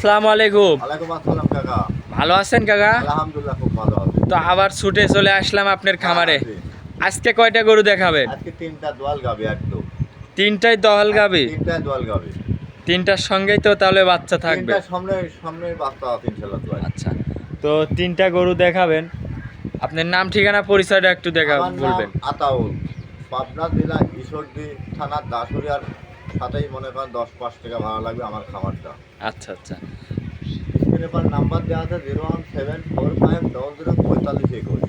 আসসালামু আলাইকুম। ওয়ালাইকুম আসসালাম কাকা। ভালো আছেন কাকা? আলহামদুলিল্লাহ খুব ভালো আছে। তো আবার ছুটে চলে আসলাম আপনার খামারে। আজকে কয়টা গরু দেখাবেন? আজকে তিনটা দোয়াল গাবি একদম তিনটাই দহল গাবি? তিনটা দোয়াল গাবি। তিনটার সঙ্গেই তো তাহলে বাচ্চা থাকবে। সামনে সামনে বাচ্চা আছে ইনশাআল্লাহ দোয়াল। আচ্ছা। তো তিনটা গরু দেখাবেন। আপনার নাম ঠিকানা পরিচয়টা একটু দেখা আমার নাম বলবেন। আতাউল। পাবনা জেলা ঈশ্বরদী থানার দাসুরিয়ার সাথেই মনে করেন দশ পাঁচ টাকা ভাড়া লাগবে আমার খাবারটা। আচ্ছা আচ্ছা। স্ক্রিনে পর নাম্বার দেওয়া আছে zero one seven four five double zero পঁয়তাল্লিশ একুশ।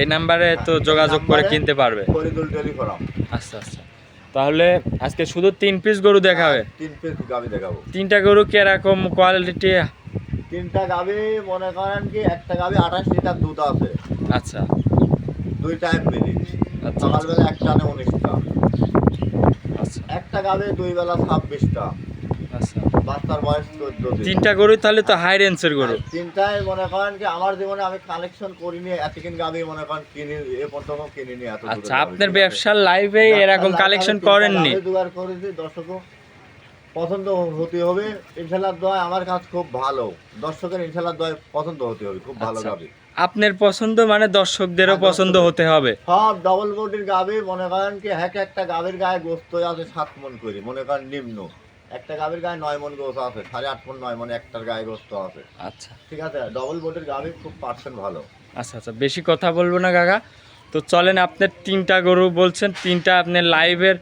এই নাম্বারে তো যোগাযোগ করে কিনতে পারবে। ফরিদুল টেলিফোরাম। আচ্ছা আচ্ছা। তাহলে আজকে শুধু তিন পিস গরু দেখাবে? তিন পিস গাবি দেখাবো। তিনটা গরু কীরকম কোয়ালিটি তিনটা গাবি মনে করেন কি একটা গাবি আঠাশ লিটার দুধ আছে। আচ্ছা। দুই টাইম আচ্ছা সকালবেলা এক টানে উনিশটা। আচ্ছা একটা গাবে দুই বেলা ছাব্বিশটা। আচ্ছা। বাচ্চার বয়স চোদ্দ তিনটা গরু তাহলে তো হাই রেঞ্জের গরু। তিনটায় মনে করেন কি আমার জীবনে আমি কালেকশন করিনি এতদিন গাবি মনে করেন কিনি এ পর্যন্ত কিনিনি এত আচ্ছা আপনার ব্যবসার লাইফে এরকম কালেকশন করেননি? জোগাড় করেছি দর্শকও পছন্দ হতে হবে। ইনশাল্লাহ দয় আমার কাছে খুব ভালো। দর্শকের ইনশাল্লাহ দয় পছন্দ হতে হবে খুব ভালো আচ্ছা। গাবি। আপনার পছন্দ মানে দর্শকদেরও হ্যাঁ, পছন্দ হতে হবে। সব ডবল বডির গাবি মনে করেন কি এক একটা গাবির গায়ে গোস্ত আছে সাত মন করে মনে করেন নিম্ন। একটা গাবির গায়ে নয় মন গোস্ত আছে সাড়ে আট মন নয় মন একটার গায়ে গোস্ত আছে। আচ্ছা। ঠিক আছে? ডবল বডির গাবি খুব পার্সেন্ট ভালো। আচ্ছা আচ্ছা বেশি কথা বলব না কাকা। তো চলেন আপনার তিনটা গরু বলছেন তিনটা আপনার লাইভের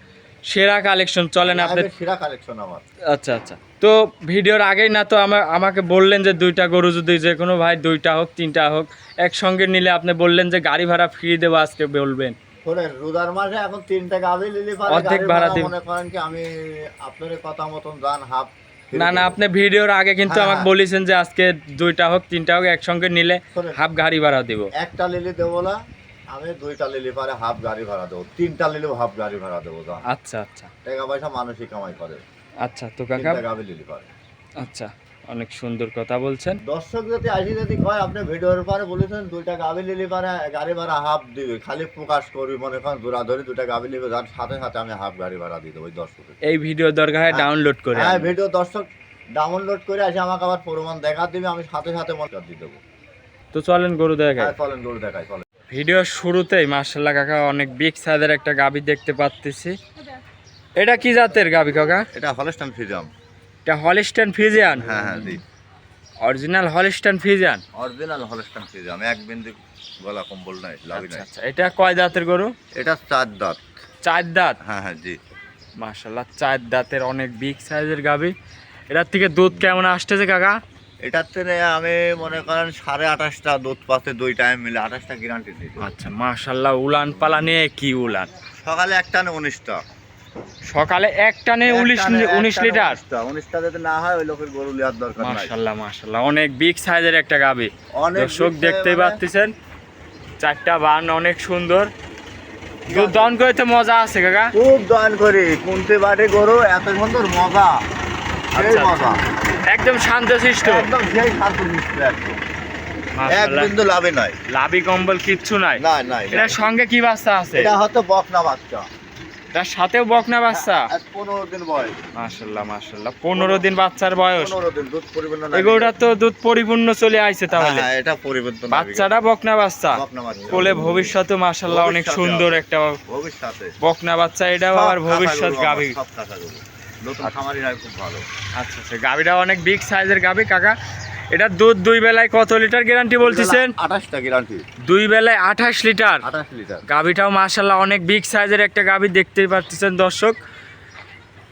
সেরা কালেকশন চলেন আপনার সেরা কালেকশন আমার। আচ্ছা আচ্ছা। তো ভিডিওর আগেই না তো আমার আমাকে বললেন যে দুইটা গরু যদি যে কোনো ভাই দুইটা হোক তিনটা হোক একসঙ্গে নিলে আপনি বললেন যে গাড়ি ভাড়া ফ্রি দেবো আজকে বলবেন। শোনেন রোজার মাসে এখন তিনটা গাবি লিলি অর্ধেক ভাড়া ভাড়া মনে করেন কি আমি আপনার কথা মতন যান হাফ না না আপনি ভিডিওর আগে কিন্তু হ্যাঁ, আমাকে হ্যাঁ। বলেছেন যে আজকে দুইটা হোক তিনটা হোক একসঙ্গে নিলে হাফ গাড়ি ভাড়া দিব। একটা লিলি দেবো না আমি দুইটা লিলি পারে হাফ গাড়ি ভাড়া দেবো তিনটা লিলেও হাফ গাড়ি ভাড়া দেবো আচ্ছা আচ্ছা। টাকা পয়সা মানুষই কামাই করে। আচ্ছা তো কাকা? লিলি আচ্ছা অনেক সুন্দর কথা বলছেন। দর্শক যদি আসি যদি কয় আপনি ভিডিওর পরে বলেছেন দুইটা গাবি লিলি পারে গাড়ি ভাড়া হাফ দিবে খালি প্রকাশ করবি মনে করেন দূরা ধরে দুইটা গাবি নিবে যার সাথে সাথে আমি হাফ গাড়ি ভাড়া দিয়ে দেবো ওই দর্শকের। এই ভিডিও দরকার হয় ডাউনলোড করে হ্যাঁ ভিডিও দর্শক ডাউনলোড করে আসে আমাকে আবার প্রমাণ দেখা দিবে আমি সাথে সাথে মনে দিয়ে দেবো। তো চলেন গরু দেখাই। হ্যাঁ চলেন গরু দেখাই চলেন। ভিডিওর শুরুতেই মার্শাল্লাহ কাকা অনেক বিগ সাইজের একটা গাবি দেখতে পাচ্ছি এটা কি জাতের গাবি কাকা? এটা হলস্টান ফিজাম এটা হলিস্টান ফিজিয়ান হ্যাঁ হ্যাঁ জি। Original Holstein Friesian original Holstein Friesian এক বিন্দু গলা কম্বল নাই লাভি আচ্ছা নাই। আচ্ছা। এটা কয় দাঁতের গরু? এটা চার দাঁত। চার দাঁত? হ্যাঁ হ্যাঁ জি। মার্শাল্লাহ চার দাঁতের অনেক বিগ সাইজের গাবি। এটার থেকে দুধ কেমন আসতেছে কাকা? এটার থেকে আমি মনে করেন সাড়ে আঠাশটা দুধ পাতে দুই টাইম মিলে আঠাশটা গ্যারান্টি দিই আচ্ছা মার্শাল্লাহ উলান পালা নিয়ে কি উলান? সকালে একটা না উনিশটা। সকালে এক টানে উনিশ উনিশ লিটার। উনিশটা যদি না হয় ওই লোকের গরু লিয়ার দরকার নাই। মার্শাল্লাহ মার্শাল্লাহ অনেক বিগ সাইজের একটা গাবি। দর্শক দেখতেই মানে- পাচ্ছেন চারটা বান অনেক সুন্দর। দুধ দহন মজা আছে কাকা? খুব করি। কুনতে বাড়ি গরু এত সুন্দর মজা। সেই আচ্ছা, মজা। একদম শান্ত শিষ্ট একদম সেই শান্ত মিষ্টি এক বিন্দু লাভে নাই। লাভি কম্বল কিচ্ছু নাই। না নাই এটার সঙ্গে কি বাচ্চা আছে? এটা হয়তো বকনা বাচ্চা। তার সাথেও বকনা বাচ্চা। আজ পনেরো দিন বয়স। মাশাল্লাহ মাশাল্লাহ। পনেরো দিন বাচ্চার বয়স। দিন দুধ পরিপূর্ণ এগুলোটা তো দুধ পরিপূর্ণ চলে আইছে তাহলে। হ্যাঁ, এটা পরিবর্তন বাচ্চাটা বকনা বাচ্চা। কোলে ভবিষ্যতে মাশাল্লাহ অনেক সুন্দর একটা ভবিষ্যতে। বকনা বাচ্চা এটাও আবার ভবিষ্যৎ গাভী। নতুন খামারিরা খুব ভালো। আচ্ছা আচ্ছা গাভীটা অনেক বিগ সাইজের গাভী কাকা। এটা দুধ দুই বেলায় কত লিটার গ্যারান্টি বলতেছেন? আঠাশটা গ্যারান্টি দুই বেলায় আঠাশ লিটার? আঠাশ লিটার। গাভীটাও মাশাল্লাহ অনেক বিগ সাইজের একটা গাভী দেখতেই পাচ্ছেন দর্শক।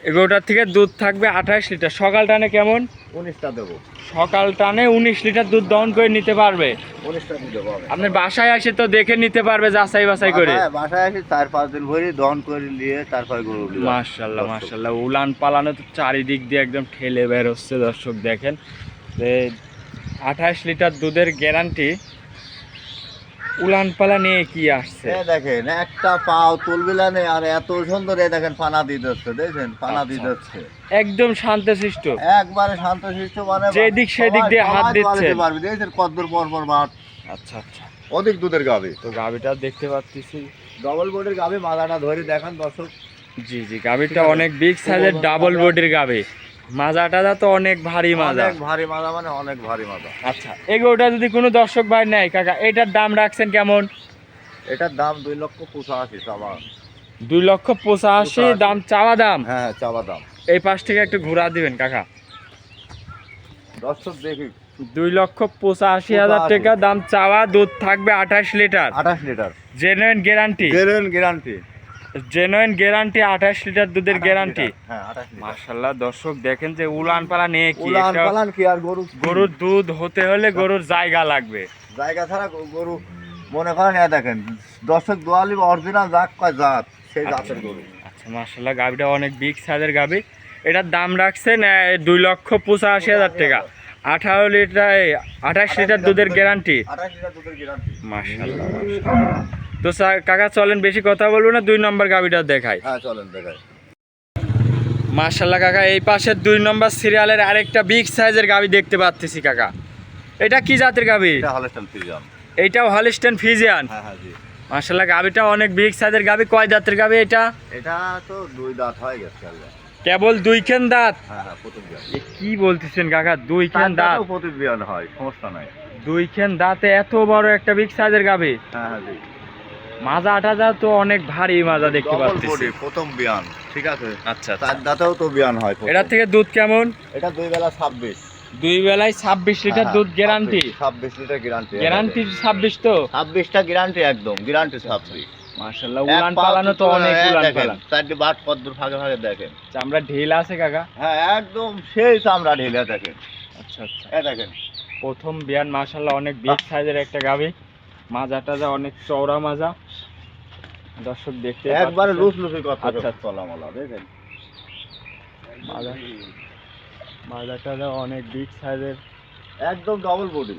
এগুলোটার থেকে দুধ থাকবে আঠাশ লিটার। সকাল টানে কেমন? উনিশটা দেবো। সকাল টানে উনিশ লিটার দুধ দহন করে নিতে পারবে। উনিশটা দেবো আপনার বাসায় আসে তো দেখে নিতে পারবে যাচাই বাছাই করে। বাসায়- আসি চার পাঁচ দিন ভরি দহন করে নিয়ে তারপর গরু মার্শাল্লাহ মার্শাল্লাহ উলান পালানো তো চারিদিক দিয়ে একদম ঠেলে বের হচ্ছে দর্শক দেখেন। যে আঠাশ লিটার দুধের গ্যারান্টি উলান পালা নিয়ে কি আসছে? দেখেন একটা পাও তুলবিলা নেই আর এত সুন্দর দেখেন পানা দিয়ে দেখছেন পানা দিয়ে আচ্ছা, দিচ্ছে। একদম শান্তশিষ্ট। একবারে শান্তশিষ্ট মানে যেদিক সেদিক দিয়ে হাত দিচ্ছে। পারবি কদ্দুর পর পর মাঠ আচ্ছা আচ্ছা। অধিক দুধের গাবে তো গাভিটা দেখতে পাচ্ছি ডবল বোর্ডের গাবে মালাটা ধরে দেখান দর্শক। জি জি গাভিটা অনেক বিগ সাইজের ডাবল বডির গাভি। মাজা টাজা তো অনেক ভারী মাজা। অনেক ভারী মাজা মানে অনেক ভারী মাজা। আচ্ছা এগুলোটা যদি কোনো দর্শক ভাই নেয় কাকা এটার দাম রাখছেন কেমন? এটার দাম দুই লক্ষ পঁচাশি চাওয়া। দুই লক্ষ পঁচাশি। দাম চাওয়া দাম? হ্যাঁ চাওয়া দাম। এই পাশ থেকে একটু ঘোরা দিবেন কাকা। দর্শক দেখি। দুই লক্ষ পঁচাশি হাজার টাকা দাম চাওয়া দুধ থাকবে আঠাশ লিটার। আঠাশ লিটার। জেনুইন গ্যারান্টি গেরেন গ্যারান্টি জেনুইন গ্যারান্টি আঠাশ লিটার দুধের গ্যারান্টি হ্যাঁ মার্শাল্লাহ দর্শক দেখেন যে উলান পালা নিয়ে কি উলান কি আর গরু? গরুর দুধ হতে হলে গরুর জায়গা লাগবে। জায়গা ছাড়া গরু মনে করেন এ দেখেন দর্শক দোয়ালি অরিজিনাল জাত কয় জাত সেই জাতের গরু। আচ্ছা মার্শাল্লাহ গাবিটা অনেক বিগ সাইজের গাবি এটার দাম রাখছেন দুই লক্ষ পঁচাশি হাজার টাকা। আঠারো লিটার আঠাশ লিটার দুধের গ্যারান্টি আঠাশ লিটার দুধের গ্যারান্টি মার্শাল্লাহ তো কাকা চলেন বেশি কথা বলব না দুই নম্বর গাবিটা দেখাই। হ্যাঁ চলেন দেখাই। মার্শাল্লাহ কাকা এই পাশে দুই নম্বর সিরিয়ালের আরেকটা বিগ সাইজের গাবি দেখতে পাচ্ছি কাকা। এটা কি জাতের গাবি? এটা হলস্টাইন ফ্রিজাম এইটাও হলিস্টেন ফিজিয়ান হ্যাঁ হ্যাঁ জি। মার্শাল্লাহ গাবিটা অনেক বিগ সাইজের গাবি। কয় দাঁতের গাবি এটা? এটা তো দুই দাঁত হয়ে গেছে। কেবল দুই খেন দাঁত? হ্যাঁ হ্যাঁ কি বলতেছেন কাকা? দুই খেন দাঁত? বিয়ান হয় সমস্যা নাই। দুই খেন দাঁতে এত বড় একটা বিগ সাইজের গাবি? হ্যাঁ হ্যাঁ জি। মাজা টাজা তো অনেক ভারী মাজা দেখতে পাচ্ছি প্রথম বিয়ান ঠিক আছে? আচ্ছা আচ্ছা। তার দাঁতেও তো বিয়ান হয়। এটা থেকে দুধ কেমন? এটা দুই বেলা ছাব্বিশ। দুই বেলায় ছাব্বিশ লিটার দুধ গ্যারান্টি ছাব্বিশ লিটার গ্যারান্টি গ্যারান্টি ছাব্বিশ তো? ছাব্বিশটা গ্যারান্টি একদম গ্যারান্টি ছাব্বিশ। উলান পালানো তো অনেক উলান পালান চারটি বাট ফাঁকে ফাঁকে দেখেন। চামড়া ঢিল আছে কাকা? হ্যাঁ একদম সেই চামড়া ঢিলে দেখেন। আচ্ছা আচ্ছা। এ দেখেন। প্রথম বিয়ান মার্শাল্লাহ অনেক বিগ সাইজের একটা গাবি মাজা টাজা অনেক চওড়া মাজা। দর্শক দেখতে একবারে। লুস লুসি কথা আচ্ছা। চলা মলা দেখেন মাজা মাজা অনেক বিগ সাইজের একদম ডবল বডি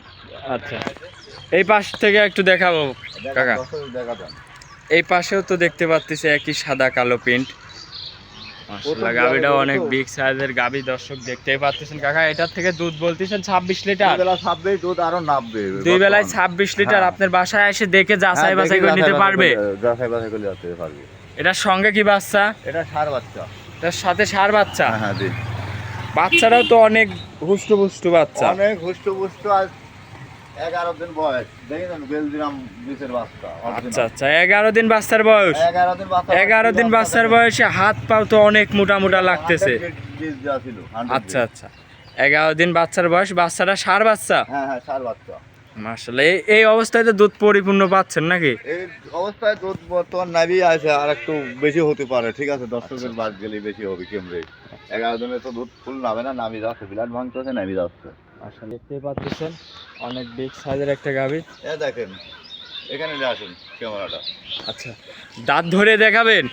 আচ্ছা এই পাশ থেকে একটু দেখাবো কাকা। এই পাশেও তো দেখতে পাচ্ছি একই সাদা কালো প্রিন্ট গাবিটা অনেক বিগ সাইজের গাবি দর্শক দেখতেই পাচ্ছেন কাকা এটার থেকে দুধ বলতেছেন ছাব্বিশ লিটার? বেলা ছাব্বিশ দুধ আরও নামবে দুই বেলায় ছাব্বিশ লিটার হ্যাঁ। আপনার বাসায় এসে দেখে যাচাই বাছাই করে নিতে পারবে। যাচাই বাছাই করে নিতে পারবে। এটার সঙ্গে কি বাচ্চা? এটা সার বাচ্চা। এটার সাথে সার বাচ্চা? হ্যাঁ হ্যাঁ জি। বাচ্চারাও তো অনেক হুষ্ট পুষ্ট বাচ্চা। অনেক হুষ্ট পুষ্ট আজ এগারো দিন বয়স। দেখেন বেলজিরাম বিচের বাচ্চা আচ্ছা আচ্ছা এগারো দিন বাচ্চার বয়স। এগারো দিন বাচ্চার বয়সে হাত পাও তো অনেক মোটা মোটা লাগতেছে। বীজ দেওয়া ছিল 100 আচ্ছা আচ্ছা। এগারো দিন বাচ্চার বয়স বাচ্চাটা সার বাচ্চা? হ্যাঁ হ্যাঁ সার বাচ্চা। মার্শাল এই অবস্থায় তো দুধ পরিপূর্ণ পাচ্ছেন নাকি? এই অবস্থায় দুধ বর্তমান নাবি আছে আর একটু বেশি হতে পারে ঠিক আছে? দর্শকের বাদ গেলে বেশি হবে কেমরে এগারো দিনে তো দুধ ফুল নামে না নামি যাচ্ছে বিলাট ভাঙতেছে নামি যাচ্ছে। আসলে দেখতে পাচ্ছেন অনেক বিগ সাইজের একটা গাভি। এ দেখেন এখানে আসুন ক্যামেরাটা। আচ্ছা দাঁত ধরে দেখাবেন?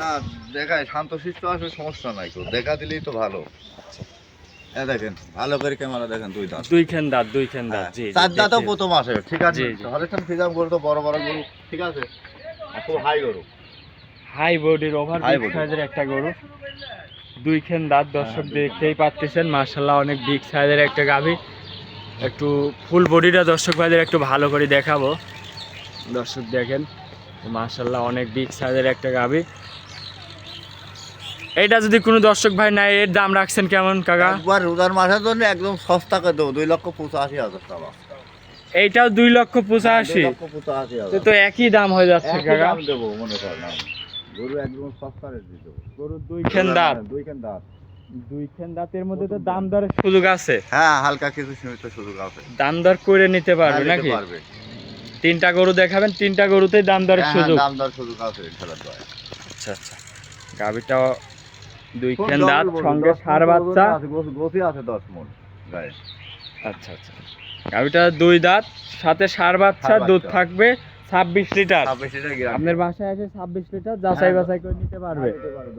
না দেখায় শান্ত শিষ্ট আসবে সমস্যা নাই তো দেখা দিলেই তো ভালো। এ দেখেন ভালো করে ক্যামেরা দেখেন দুই দাঁত। দুই খেন দাঁত দুই খেন দাঁত হ্যাঁ, জি চার দাঁতও প্রথম আসে ঠিক আছে। হলেস্টান ফিজাম গরু তো বড় বড় গরু ঠিক আছে? খুব হাই গরু। হাই বডির ওভার সাইজের একটা গরু। দুই খেন দাঁত দর্শক হ্যাঁ, দেখতেই পাচ্ছেন। মার্শাল্লাহ অনেক বিগ সাইজের একটা গাভি। একটু ফুল বডিটা দর্শক ভাইদের একটু ভালো করে দেখাবো। দর্শক দেখেন মার্শাল্লাহ অনেক বিগ সাইজের একটা গাভি। এটা যদি কোনো দর্শক ভাই নাই এর দাম রাখছেন কেমন কাকা? একবার রোজার মাসের জন্য একদম সস্তা করে দেবো দুই লক্ষ পঁচাশি হাজার টাকা। এইটাও দুই লক্ষ পঁচাশি? তো একই দাম হয়ে যাচ্ছে কাকা। দেবো মনে করেন। গরু একদম সস্তা রেট দাঁত দাঁত। দাঁতের মধ্যে তো দাম দরের সুযোগ আছে? হ্যাঁ হালকা কিছু সীমিত সুযোগ আছে। দাম দর করে নিতে পারবে হ্যাঁ, নাকি? পারবে। তিনটা গরু দেখাবেন তিনটা গরুতেই দাম দরের হ্যাঁ, সুযোগ। দাম দর সুযোগ আছে ইনশাআল্লাহ আচ্ছা আচ্ছা। দাঁত সঙ্গে সার বাচ্চা। আছে, গোস- আছে দশ মন গায়ে আচ্ছা আচ্ছা। গাভিটা দুই দাঁত সাথে সার বাচ্চা। দুধ থাকবে। ছাব্বিশ লিটার। আপনার বাসায় এসে ছাব্বিশ লিটার যাচাই হ্যাঁ। বাছাই করে নিতে পারবে। নিতে পারবে,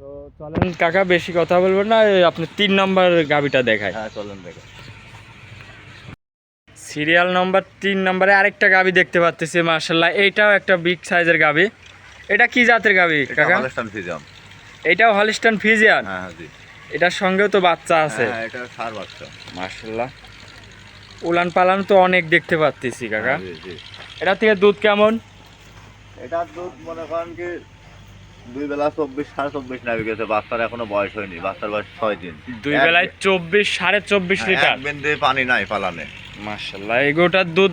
তো চলেন কাকা বেশি কথা বলব না আপনি তিন নম্বর দেখায় হ্যাঁ চলেন সিরিয়াল নম্বর তিন নম্বরে আরেকটা গাভি দেখতে পাচ্তেছি মার্শাল্লাহ এইটাও একটা বিগ সাইজের গাভি এটা কি জাতের কাকা? ফ্রিজিয়াম। এটাও হলিস্টান ফিজিয়ান হ্যাঁ হ্যাঁ জি। এটার সঙ্গেও তো বাচ্চা আছে। হ্যাঁ এটা সার বাচ্চা। মার্শাল্লাহ উলান পালান তো অনেক দেখতে পাচ্তেছি কাকা। হ্যাঁ। এটা থেকে দুধ কেমন? এটার দুধ মনে করেন কি দুই বেলা চব্বিশ সাড়ে চব্বিশ নামে গেছে। বাচ্চার এখনও বয়স হয়নি। বাচ্চার বয়স ছয় দিন। দুই বেলায় চব্বিশ সাড়ে চব্বিশ লিটার? হ্যাঁ, বিন্দু পানি নাই পালানে। মার্শাল্লাহ এগুলোটার দুধ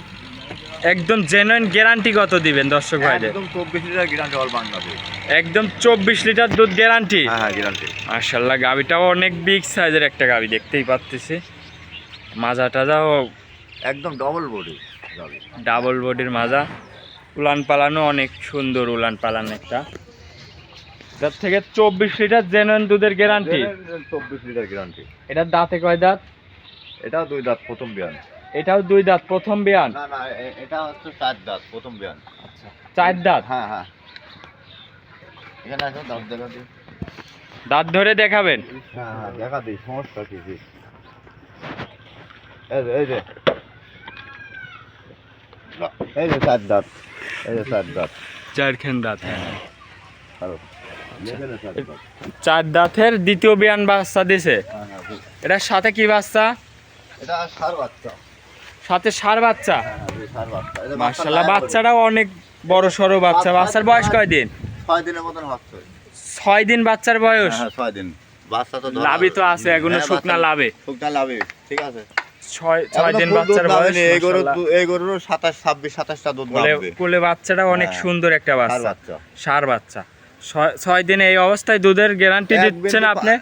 একদম জেনুইন গ্যারান্টি কত দিবেন দর্শক ভাইদের? একদম চব্বিশ লিটার গ্যারান্টি অল বাংলাদেশ একদম চব্বিশ লিটার দুধ গ্যারান্টি হ্যাঁ গ্যারান্টি মার্শাল্লাহ গাবিটাও অনেক বিগ সাইজের একটা গাবি দেখতেই পাচ্তেছি মাজা টাজা টাজাও একদম ডবল বডি ডাবল বডির মাজা। উলান পালানো অনেক সুন্দর উলান পালানো একটা। তার থেকে চব্বিশ লিটার জেনুইন দুধের গ্যারান্টি চব্বিশ লিটার গ্যারান্টি এটার দাঁতে কয় দাঁত? এটাও দুই দাঁত প্রথম বিয়ান। এটাও দুই দাঁত প্রথম বিয়ান? না না এটা হচ্ছে চার দাঁত প্রথম বিয়ান। আচ্ছা চার দাঁত? হ্যাঁ হ্যাঁ। এখানে আসো দাঁত দেখা দাঁত ধরে দেখাবেন। হ্যাঁ হ্যাঁ দেখা দিই সমস্যা কি এই যে এই যে। চার দাঁত এই যে চার দাঁত। চারখান দাঁত ভালো এখানে চার দাঁতের দ্বিতীয় বিয়ান বাচ্চা দিছে। হ্যাঁ হ্যাঁ এটার সাথে কি বাচ্চা? এটা সার বাচ্চা। সাথে সার বাচ্চা? হ্যাঁ হ্যাঁ বাচ্চা। মার্শাল্লাহ বাচ্চা বাচ্চাটাও অনেক বড় সড়ো বাচ্চা বাচ্চার বয়স কয় দিন? ছয় দিনের মতন হচ্ছে ছয় দিন বাচ্চার বয়স? হ্যাঁ ছয় দিন। বাচ্চা তো লাভই তো আছে এখনও হ্যাঁ, শুকনা লাভে। শুকনা লাভে ঠিক আছে। ছয় ছয় দিন বাচ্চার বয়স এই গরুর এই গরুর সাতাশ ছাব্বিশ সাতাশটা দুধ কোলে বাচ্চাটা অনেক হ্যাঁ। সুন্দর একটা বাচ্চা। বাচ্চা। সার বাচ্চা। ছয়- ছয় দিনে এই অবস্থায় দুধের গ্যারান্টি দিচ্ছেন আপনি?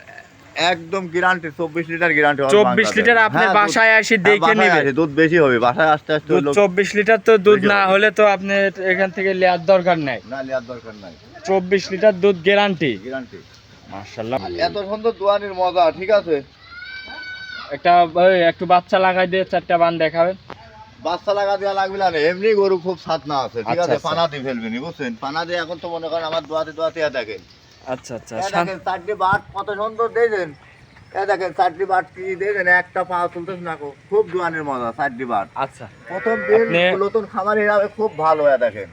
একদম গ্যারান্টি চব্বিশ লিটার গ্যারান্টি 24 লিটার আপনি বাসায় এসে দেখে নিবেন। দুধ বেশি হবে বাসায় আসতে আসতে দুধ লোক- চব্বিশ লিটার তো দুধ না হলে তো আপনি এখান থেকে নেওয়ার দরকার নাই। না দরকার নাই। চব্বিশ লিটার দুধ গ্যারান্টি গ্যারান্টি এত সুন্দর দোয়ানির মজা ঠিক আছে? একটা একটু বাচ্চা লাগাই দিয়ে চারটা বান দেখাবেন বাচ্চা লাগা দেওয়া লাগবে না এমনি গরু খুব সাত না আছে ঠিক আচ্ছা, আছে আচ্ছা। পানা দিয়ে ফেলবেন বুঝছেন? পানা দিয়ে এখন তো মনে করেন আমার দোয়াতে দোয়াতে দেখেন। আচ্ছা আচ্ছা দেখেন চারটি বাট কত সুন্দর দিয়েছেন দেখেন চারটি বাট কি দিয়েছেন একটা পা তুলতেছ না খুব দোয়ানির মজা চারটি বাট। আচ্ছা। প্রথম দিন নতুন খামার হিসাবে খুব ভালো দেখেন।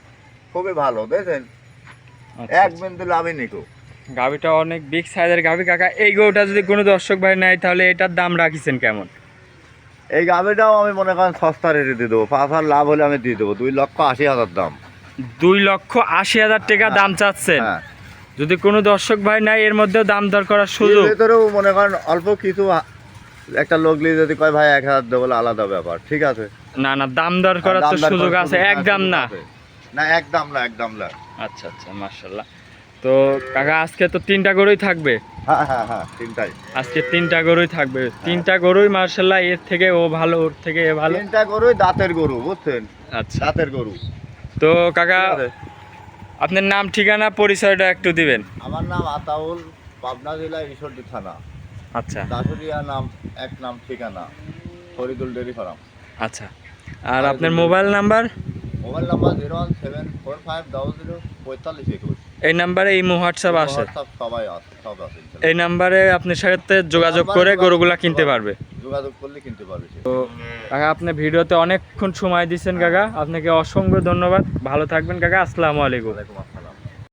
খুবই ভালো দেখেন আচ্ছা, এক বিন্দু লাভই নিকো গাভিটা অনেক বিগ সাইজের গাভি কাকা এই গরুটা যদি কোনো দর্শক ভাই নেয় তাহলে এটার দাম রাখিছেন কেমন? এই গাভিটাও আমি মনে করেন সস্তা রেটে দিয়ে দেবো। পাঁচ হাজার লাভ হলে আমি দিয়ে দেবো। দুই লক্ষ আশি হাজার দাম। দুই লক্ষ আশি হাজার টাকা দাম চাচ্ছেন? হ্যাঁ। যদি কোনো দর্শক ভাই নাই এর মধ্যেও দাম দর করার সুযোগ। ভেতরেও মনে করেন অল্প কিছু একটা লোক নিয়ে যদি কয় ভাই এক হাজার দেবো বলে আলাদা ব্যাপার। ঠিক আছে? না না দাম দর করার তো সুযোগ আছে। এক দাম না। না এক দাম না এক দাম না। আচ্ছা আচ্ছা মার্শাল্লাহ তো কাকা আজকে তো তিনটা গরুই থাকবে। হ্যাঁ হ্যাঁ হ্যাঁ তিনটাই। আজকে তিনটা গরুই থাকবে। তিনটা গরুই মার্শাল্লাহ এর থেকে ও ভালো ওর থেকে এ ভালো। তিনটা গরুই দাঁতের গরু বুঝছেন? আচ্ছা। দাঁতের গরু। তো কাকা আপনার নাম ঠিকানা পরিচয়টা একটু দিবেন। আমার নাম আতাউল পাবনা জেলা ঈশ্বরদী থানা। আচ্ছা। দাসুরিয়া নাম এক নাম ঠিকানা ফরিদুল ডেরি ফার্ম। আচ্ছা। আর আপনার mobile number? Mobile number zero one seven four five double zero পঁয়তাল্লিশ একুশ। এই নাম্বারে ইমো হোয়াটসঅ্যাপ আছে। সবাই আছে সব আছে এই নাম্বারে আপনার সাথে যোগাযোগ করে গরুগুলা কিনতে পারবে। যোগাযোগ করলে কিনতে পারবে তো কাকা আপনি ভিডিওতে অনেকক্ষণ সময় দিচ্ছেন কাকা। আপনাকে অসংখ্য ধন্যবাদ। ভালো থাকবেন কাকা। আসসালামু আলাইকুম।